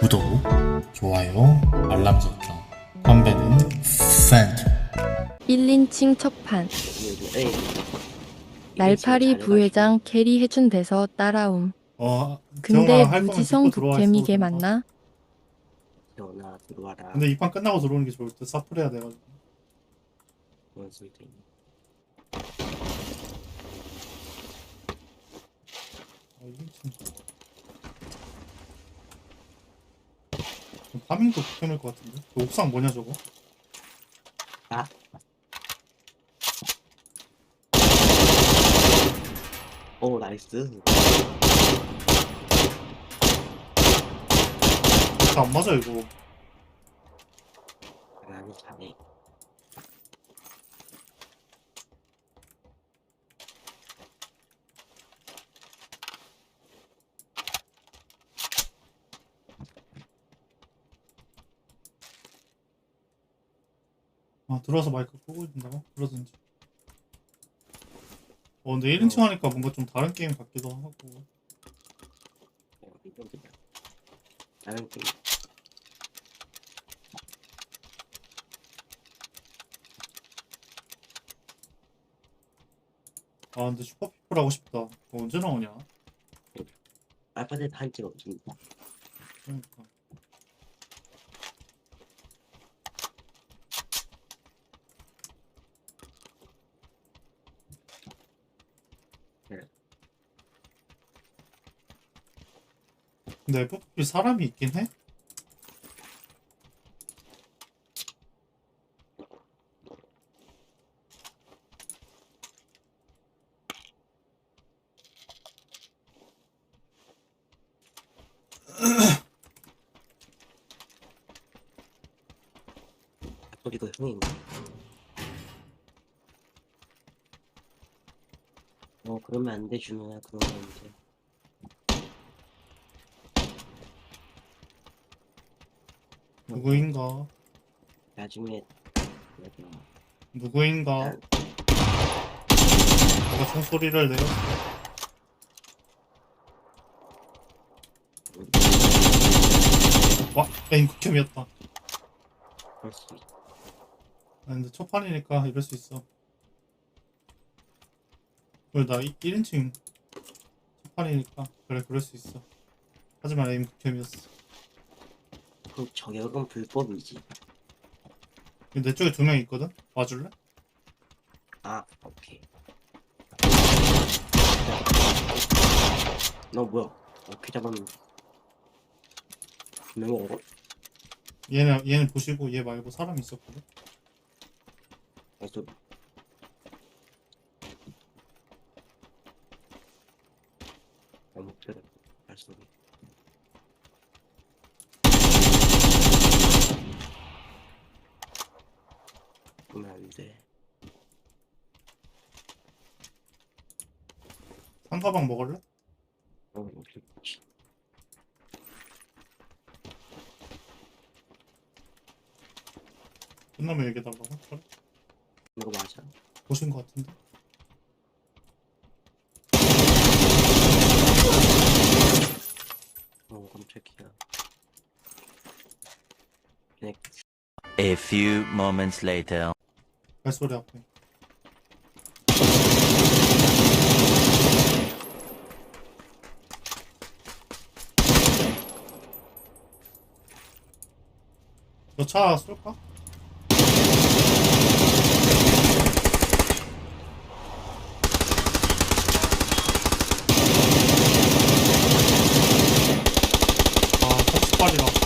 구독, 좋아요, 알람 설정. 건배는 팬트. 1인칭 첫판 날파리 부회장 캐리 해준 데서 따라옴 어, 근데 재영아 할 거면 무지성 짚고 들어와 북캠이게 있어. 맞나? 전화 들어와라. 근데 이판 끝나고 들어오는 게 좋을 듯. 사프레야 돼가지고. 그런 소리도 있네. 아, 이게 참. 파밍도 극혐일 것 같은데. 그 옥상 뭐냐 저거? 아. 오 나이스. 다 안 맞아 이거. 나는 잘해. 아 들어와서 마이크 끄고 있는다고? 그러든지. 어 근데 1인칭 하니까 뭔가 좀 다른 게임 같기도 하고. 다른 게임. 아 근데 슈퍼피플 하고 싶다. 그거 언제 나오냐? 알파벳 한지 없습니다. 그러니까. 네. 근데 FFP 사람이 있긴 해? 소리도 형인가? 어 그러면 안돼 준호야 그런 거 이제 누구인가? 나중에 누구인가? 난- 누가 총소리를 내요? 와, 에임 극혐이었다. 그럴 수 있. 아, 근데 첫판이니까 이럴 수 있어. 그래, 나 1인칭 첫판이니까. 그래, 그럴 수 있어. 하지만 에임 극혐이었어. 그 저격은 불법이지. 내 쪽에 두 명 있거든? 와줄래? 아 오케이. 너 뭐야? 어떻게 잡았는데? 분명히 알아? 얘는, 얘는 보시고 얘 말고 사람 있었거든? 그래서 너무 들어 발소리 그러면 안돼 상가방 먹을래? 어 오케이 끝나면 얘기해달라고? 그래? 이거 맞아 보신 것 같은데? 어 깜짝이야 그냥 A few moments later. 발소리 앞에. 너차 쏠까? 아, 터치빨이라.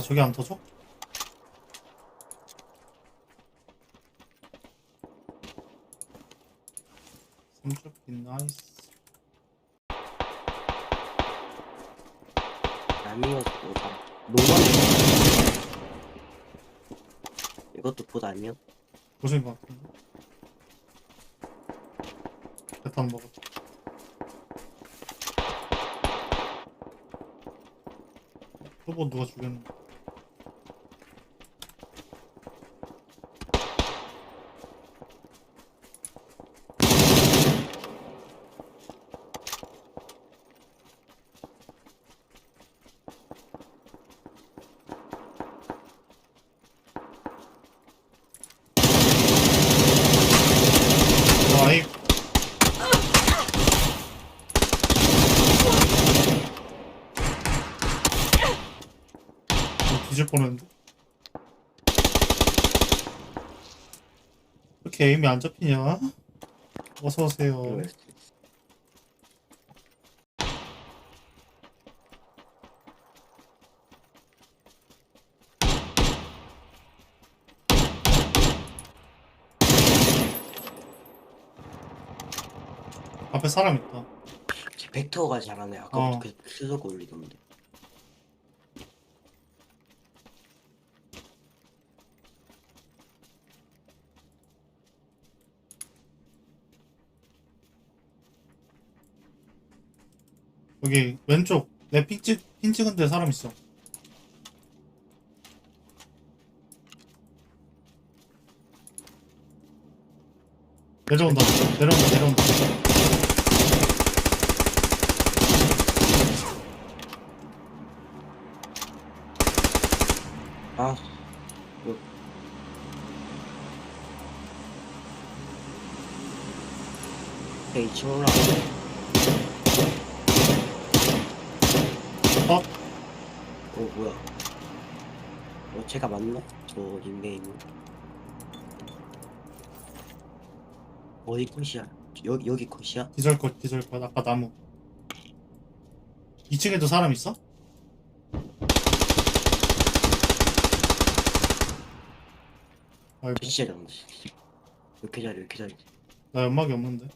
아, 저기 안 터져? 삼십기 나이스. 아니었어 노만 이것도 봇 아니야? 보신 것 같은데. 대탄 먹었다. 또뭐 누가 죽였는데. 뻔했는데. 이렇게 에임이 안 잡히냐? 어서 오세요. 앞에 사람 있다. 쟤 벡터가 잘하네. 어. 아까부터 계속 계속 올리던데. 여기 왼쪽 내핑 찍, 핑 찍은 데 사람 있어. 내려온다. 내려온다. 내려온다. 아. 이거. 배 2층 올라가. 어? 어 뭐야? 어 제가 맞나? 저 닉네임. 어디 컷이야? 여기 여기 컷이야? 기절컷 기절컷 아까 나무 2층에도 사람 있어? 아이고 진짜 잘한다. 이렇게 잘해 이렇게 잘해. 나 연막이 없는데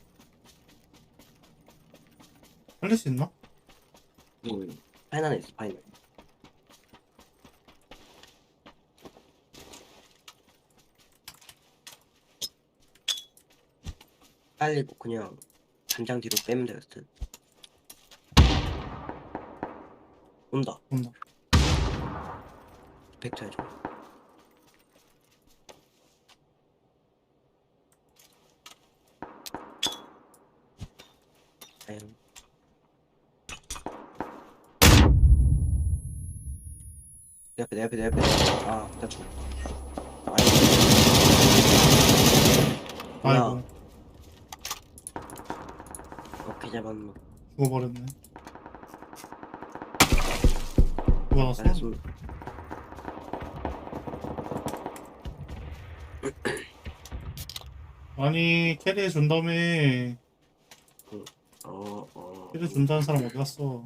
살릴 수 있나? 응. 파이널 있어 파이널. 빨리고 그냥 단장 뒤로 빼면 되겠어. 온다. 온다 벡터 해줘. 아유. 내 앞에 내 앞에 내 앞에. 아 됐다 아이고. 뭐야 아이고 어떻게 잡았노 죽어버렸네. 누가 났어? 잘했습니다. 아니 캐리해 준 다음에 어어. 캐리해 준다는 사람 어디 갔어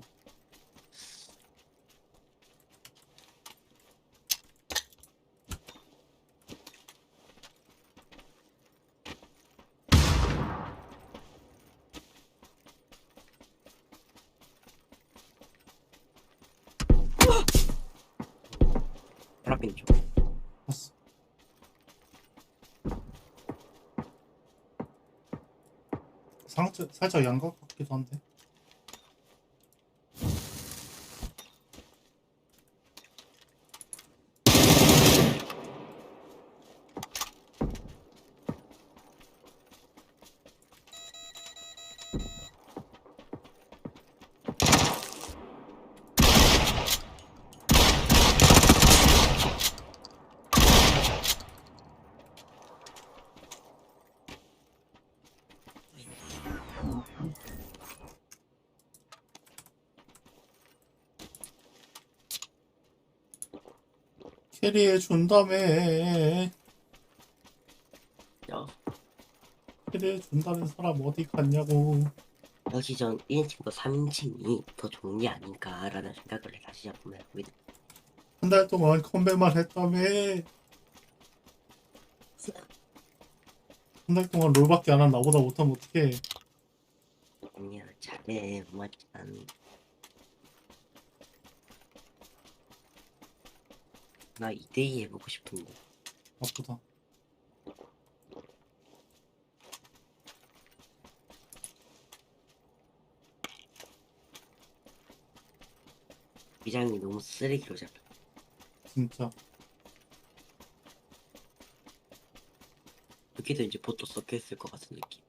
파라핀 쪽 갔어 상처, 살짝 양각 같기도 한데 캐리해 준다며 야. 캐리해 준다는 사람 어디 갔냐고. 역시 전 1인칭과 3인칭이 더 좋은 게 아닌가라는 생각을 다시 잡으면 하고 있는 한 달 동안 컴백만 했다며. 한 달 동안 롤밖에 안 한 나보다 못하면 어떡해. 아니야 잘해 고맙지만 나 2대2 해보고 싶은데 아프다. 위장이 너무 쓰레기로 잡혀. 진짜. 여기도 이제 보트 섞여있을 것 같은 느낌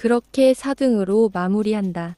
그렇게 4등으로 마무리한다.